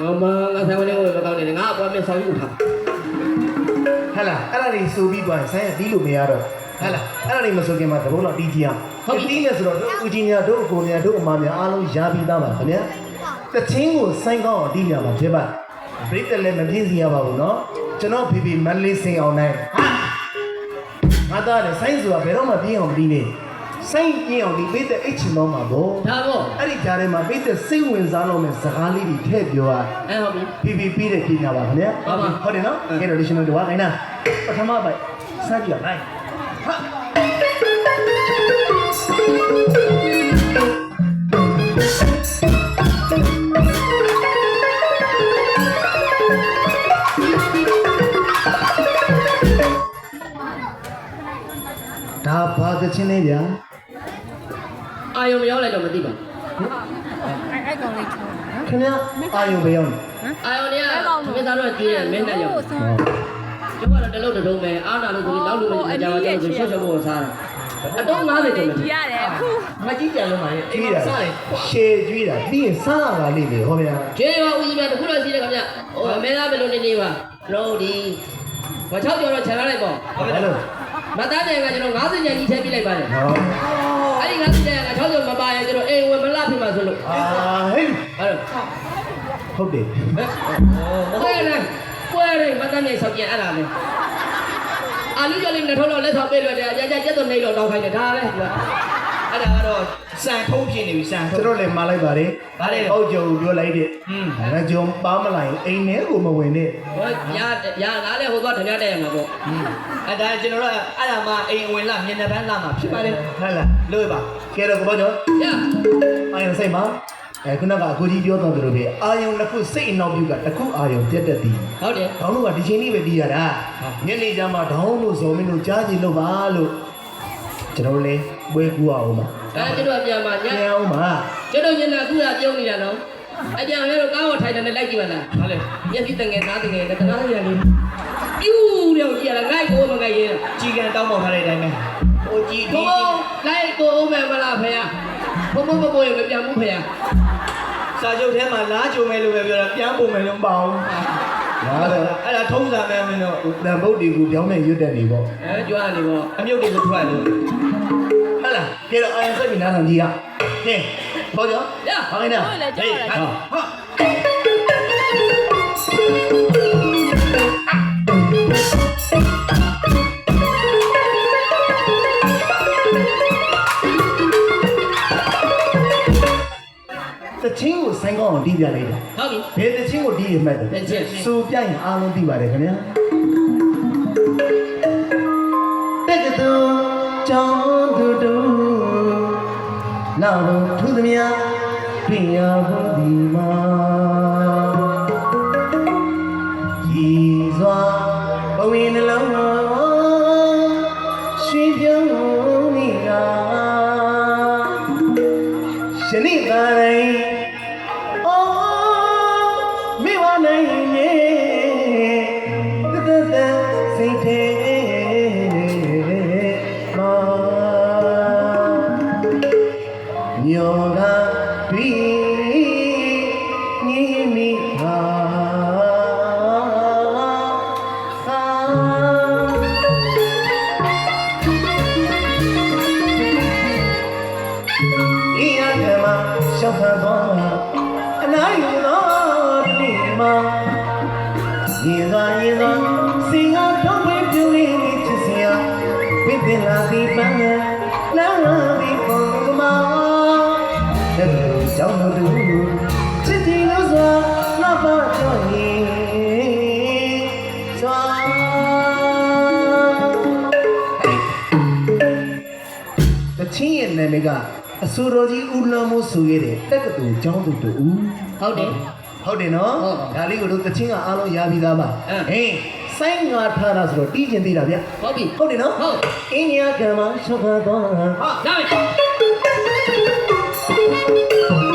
ငါမငါဆိုင်ဝင်လေးကိုမကောင်းနေတယ်ငါအပေါ်မြင်ဆောင်ယူထား ဟဲ့လားအဲ့ဒါတွေဆိုပြီးသွားရင်ဆိုင်ရတီးလို့မရတော့ဟဲ့လားအဲ့ဒါတွေမဆိုခင်မှာသဘောတော့တီးကြည့်အောင်တီးနေဆိုတော့တို့ဦးကြီးများတို့အကိုများတို့အမများအားလုံးရာပြီးသားပါခင်ဗျာတချင်းကိုစိုင်းကောင်းအောင်တီးပြမှာဖြစ်ပါပြိတ္တလည်းမပြင်းစီရပါဘူးเนาะကျွန်တော်ဖေဖေမန်းလေးစင်အောင်နိုင်ဟာငါသားလည်းစိုင်းဆိုတာဘယ်တော့မှပြင်းအောင်မတီးနဲ့ စိုင်းပြင်းအောင်ဒီပြိတ္တအိတ်ချင်တော့မှာဗောဒါပေါ့အဲ့ဒီကြားထဲမှာပြိတ္တစိတ်ဝင်စားလို့မဲ့စကားလေးတွေထည့်ပြောရအဲဟုတ်ပြီဖြည်းဖြည်းပြီးတဲ့ပညာပါခင်ဗျာဟုတ်ပါဟုတ်တယ်နော်ကဲတော့ additional တော့နိုင်နာပထမပိုက်စကြည့်ရနိုင်ဟာဒါဘာသချင်းလေးဗျာ အာယုံမရောက်လိုက်တော့မသိပါအဲ့အဲ့ကောင်လေးချောနော်ခင်ဗျာအာယုံဘယ်ရောက်လဲအာယုံတွေကမင်းသားတို့ကျွေးတယ်မင်းနဲ့ရောက်ကျုပ်ကတော့တလုံးတလုံးပဲအားနာလို့ဆိုပြီးနောက်လူတွေကြောင်ကြောင်ဆိုရွှတ်ရွှတ်ဖို့စားတာအတော့90ကျော်မယ်ကြီးရတယ်အခုမကြည့်ကြလုံးပါရဲ့အိမ်ကြီးမှာတာစားတယ်ရှေကျွေးတာပြီးရင်စားရတာလေးလေဟောဗျာကျေးရောဦးကြီးများတခုတော့ရှိတယ်ခင်ဗျဟိုမင်းသားဘယ်လိုနေနေပါတို့ဒီဘာ6ကျော်တော့ခြံလိုက်ပေါ့ဘာလို့မသားတယ်ကကျွန်တော်90ညကြီးထည့်ပြလိုက်ပါတယ်ဟော အဲ့ဒီ90ညက6ကျော်မပါရင်ကျွန်တော်အိမ်ဝင်မလှဖြစ်မှာဆိုလို့အာဟဲ့အဲ့တော့ဟုတ်တယ်ပွဲနဲ့ပွဲနဲ့မသားနဲ့ဆောက်ပြန်အဲ့ဒါလေအာလူကျော်လေးနဲ့ထုံးတော့လက်ဆောင်ပေးလို့တယ်အကြကြကျက်တော့နေတော့တောင်းခိုင်းတယ်ဒါပဲဒီကအဲ့ဒါကတော့ စံထုံးဖြစ်နေပြီစံထုံး ကျွန်တော်လည်းမှားလိုက်ပါတယ်ဗါတယ်ဟုတ်ကြုံပြောလိုက်တဲ့ဟွန်းငါကြုံပါမလိုက်အိမ်ထဲကိုမဝင်နဲ့ဟိုရရငါလည်းဟိုသွားဓမြတက်ရမှာပေါ့အဲ့ဒါကျွန်တော်တို့အဲ့ဒါမှအိမ်ဝင်လာမျက်နှာပန်းလာမှာဖြစ်ပါတယ်ဟုတ်လားလို့ပါကဲတော့ကိုဘောကျော်ရအာယုံစိတ်မှာအဲခုနကအခုကြီးပြောတော်သူတို့ပဲအာယုံတစ်ခုစိတ်အနောက်ပြုကတစ်ခုအာယုံပြတ်တတ်သည်ဟုတ်တယ် ဒေါင်းတို့ကဒီချိန်လေးပဲပြီးရတာညနေကျမှဒေါင်းတို့ဇော်မင်းတို့ကြားကြည့်လို့ပါလို့ကျွန်တော်လည်း ပွဲကူအောင်ပါအဲကျွန်တော်ပြန်มาညပြန်အောင်ပါကျွန်တော်ညနာကူတာပြုံးနေတာနော်အပြန်လဲတော့ကားပေါ်ထိုင်တယ်နဲ့လိုက်ကြည့်ပါလားဟုတ်လေမျက်စိတငယ်သားတငယ်တနားရလေးပြူးတယ်ကြည့်ရလားငိုက်ကိုမငိုက်ရဲကြီးကန်တောင်းပေါ်ထားတဲ့အတိုင်းပဲဟိုကြီးဘုံဒီလိုက်ကိုအောင်မယ်မလားဖေဘုံဘုံဘုံရမပြန်ဘူးဖေစာချုပ်ထဲမှာလားကြုံမယ်လို့ပဲပြောတာပြန်ပုံမယ်လို့မပေါ့ဒါတော့အဲ့ဒါထုံးစံမယ်မင်းတို့တန်ဗုဒ္ဓကိုပြောင်းနေရွတ်တက်နေပေါ့အဲကြွားနေပေါ့အမြုပ်တွေကိုထွက်လို့ဟုတ် လားကဲတော့အာယုံစိတ်ပြီးနားထောင်ကြည့်ရကဲဘောကျော်ရဘာလဲနာဟုတ်လေကြောက်ရတယ်ဟာဟာတချင်းကိုဆိုင်ကောင်းအောင်တီးပြလိုက်တာဟုတ်ပြီဘယ်တချင်းကိုတီးရမှတ်တယ်တချင်းစူပြရင်အားလုံးသိပါတယ်ခင်ဗျာတက်ကတူကြောင်းတူတူ နောက် ညောကတွေ့ညီမိဟာဤရကမှာရှောက်ခါသွားအနာယူသောတိမှာရေသာရေသာစင်ကားတော့ဝေးပြူလေးချစ်စရာဝိပင်လာဒီပန်းလာ ကြောင့်တို့ချစ်တီလို့စွာလာပါကြောရင်စွာတချင်းရဲ့နာမည်ကအဆိုတော်ကြီးဦးလွန်မိုးဆိုခဲ့တဲ့တက္ကသိုလ်ကျောင်းသူတူဦးဟုတ်တယ်ဟုတ်တယ်နော်ဟုတ်ဒါလေးကိုတို့တချင်းကအားလုံးရပြီးသားပါအင်းဟင်းစိုင်းငါထားတာဆိုတော့တီးကျင်သေးတာဗျဟုတ်ပြီဟုတ်တယ်နော်ဟုတ်အင်းညာကံမှာရှောက်ခါသွားဟာလာမယ်